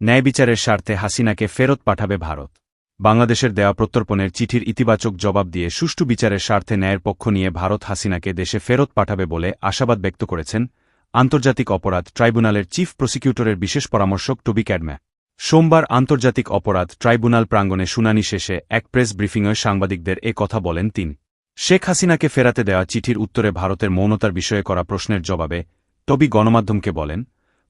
ন্যায় বিচারের স্বার্থে হাসিনাকে ফেরত পাঠাবে ভারত। বাংলাদেশের দেওয়া প্রত্যর্পণের চিঠির ইতিবাচক জবাব দিয়ে সুষ্ঠু বিচারের স্বার্থে ন্যায়ের পক্ষ নিয়ে ভারত হাসিনাকে দেশে ফেরত পাঠাবে বলে আশাবাদ ব্যক্ত করেছেন আন্তর্জাতিক অপরাধ ট্রাইব্যুনালের চিফ প্রসিকিউটরের বিশেষ পরামর্শক টবি ক্যাডম্যা। সোমবার আন্তর্জাতিক অপরাধ ট্রাইব্যুনাল প্রাঙ্গণে শুনানি শেষে এক প্রেস ব্রিফিংয়ে সাংবাদিকদের এ কথা বলেন তিনি। শেখ হাসিনাকে ফেরাতে দেওয়া চিঠির উত্তরে ভারতের মৌনতার বিষয়ে করা প্রশ্নের জবাবে টবি গণমাধ্যমকে বলেন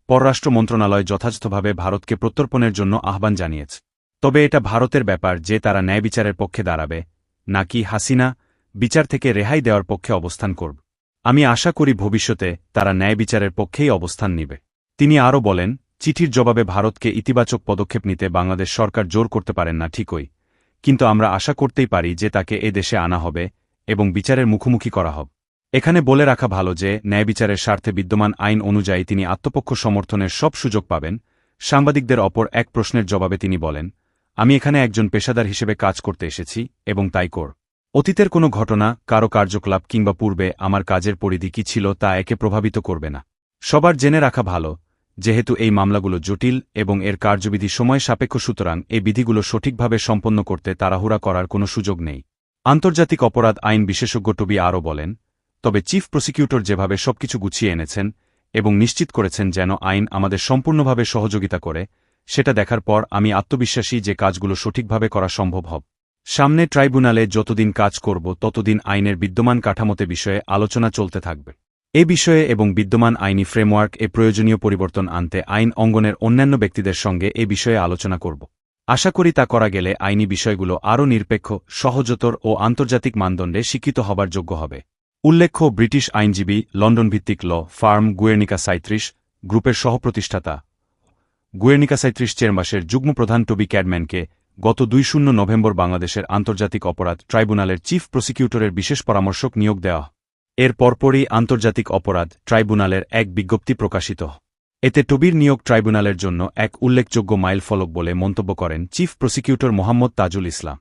পররাষ্ট্র মন্ত্রণালয় যথাযথভাবে ভারতকে প্রত্যর্পণের জন্য আহ্বান জানিয়েছে। তবে এটা ভারতের ব্যাপার যে তারা ন্যায় বিচারের পক্ষে দাঁড়াবে, নাকি হাসিনা বিচার থেকে রেহাই দেওয়ার পক্ষে অবস্থান করব। আমি আশা করি ভবিষ্যতে তারা ন্যায় বিচারের পক্ষেই অবস্থান নিবে। তিনি আরও বলেন, চিঠির জবাবে ভারতকে ইতিবাচক পদক্ষেপ নিতে বাংলাদেশ সরকার জোর করতে পারেন না ঠিকই, কিন্তু আমরা আশা করতেই পারি যে তাকে এ দেশে আনা হবে এবং বিচারের মুখোমুখি করা হবে। এখানে বলে রাখা ভালো যে ন্যায় বিচারের স্বার্থে বিদ্যমান আইন অনুযায়ী তিনি আত্মপক্ষ সমর্থনের সব সুযোগ পাবেন, সাংবাদিকদের অপর এক প্রশ্নের জবাবে তিনি বলেন, আমি এখানে একজন পেশাদার হিসেবে কাজ করতে এসেছি, এবং তাই কর। অতীতের কোনো ঘটনা, কারও কার্যকলাপ কিংবা পূর্বে আমার কাজের পরিধি কি ছিল তা একে প্রভাবিত করবে না। সবার জেনে রাখা ভালো, যেহেতু এই মামলাগুলো জটিল এবং এর কার্যবিধি সময় সাপেক্ষ, সুতরাং এই বিধিগুলো সঠিকভাবে সম্পন্ন করতে তাড়াহুড়া করার কোনো সুযোগ নেই। আন্তর্জাতিক অপরাধ আইন বিশেষজ্ঞ টবি আরও বলেন তবে চিফ প্রসিকিউটর যেভাবে সবকিছু গুছিয়ে এনেছেন এবং নিশ্চিত করেছেন যেন আইন আমাদের সম্পূর্ণভাবে সহযোগিতা করে, সেটা দেখার পর আমি আত্মবিশ্বাসী যে কাজগুলো সঠিকভাবে করা সম্ভব হবে। সামনে ট্রাইব্যুনালে যতদিন কাজ করব, ততদিন আইনের বিদ্যমান কাঠামোতে বিষয়ে আলোচনা চলতে থাকবে। এ বিষয়ে এবং বিদ্যমান আইনি ফ্রেমওয়ার্ক, এ প্রয়োজনীয় পরিবর্তন আনতে আইন অঙ্গনের অন্যান্য ব্যক্তিদের সঙ্গে এ বিষয়ে আলোচনা করব। আশা করি তা করা গেলে আইনি বিষয়গুলো আরও নিরপেক্ষ, সহজতর ও আন্তর্জাতিক মানদণ্ডে স্বীকৃত হবার যোগ্য হবে। উল্লেখ্য, ব্রিটিশ আইনজীবী লন্ডন ভিত্তিক ল ফার্ম গুয়ের্নিকা সাঁত্রিশ গ্রুপের সহপ্রতিষ্ঠাতা। গুয়ের্নিকা সাঁত্রিশ চেয়ারমাসের যুগ্ম প্রধান টবি ক্যাডম্যানকে গত দুই শূন্য নভেম্বর বাংলাদেশের আন্তর্জাতিক অপরাধ ট্রাইব্যুনালের চিফ প্রসিকিউটরের বিশেষ পরামর্শক নিয়োগ দেওয়া। এর পরপরই আন্তর্জাতিক অপরাধ ট্রাইব্যুনালের এক বিজ্ঞপ্তি প্রকাশিত। এতে টবির নিয়োগ ট্রাইব্যুনালের জন্য এক উল্লেখযোগ্য মাইল ফলক বলে মন্তব্য করেন চিফ প্রসিকিউটর মোহাম্মদ তাজুল ইসলাম।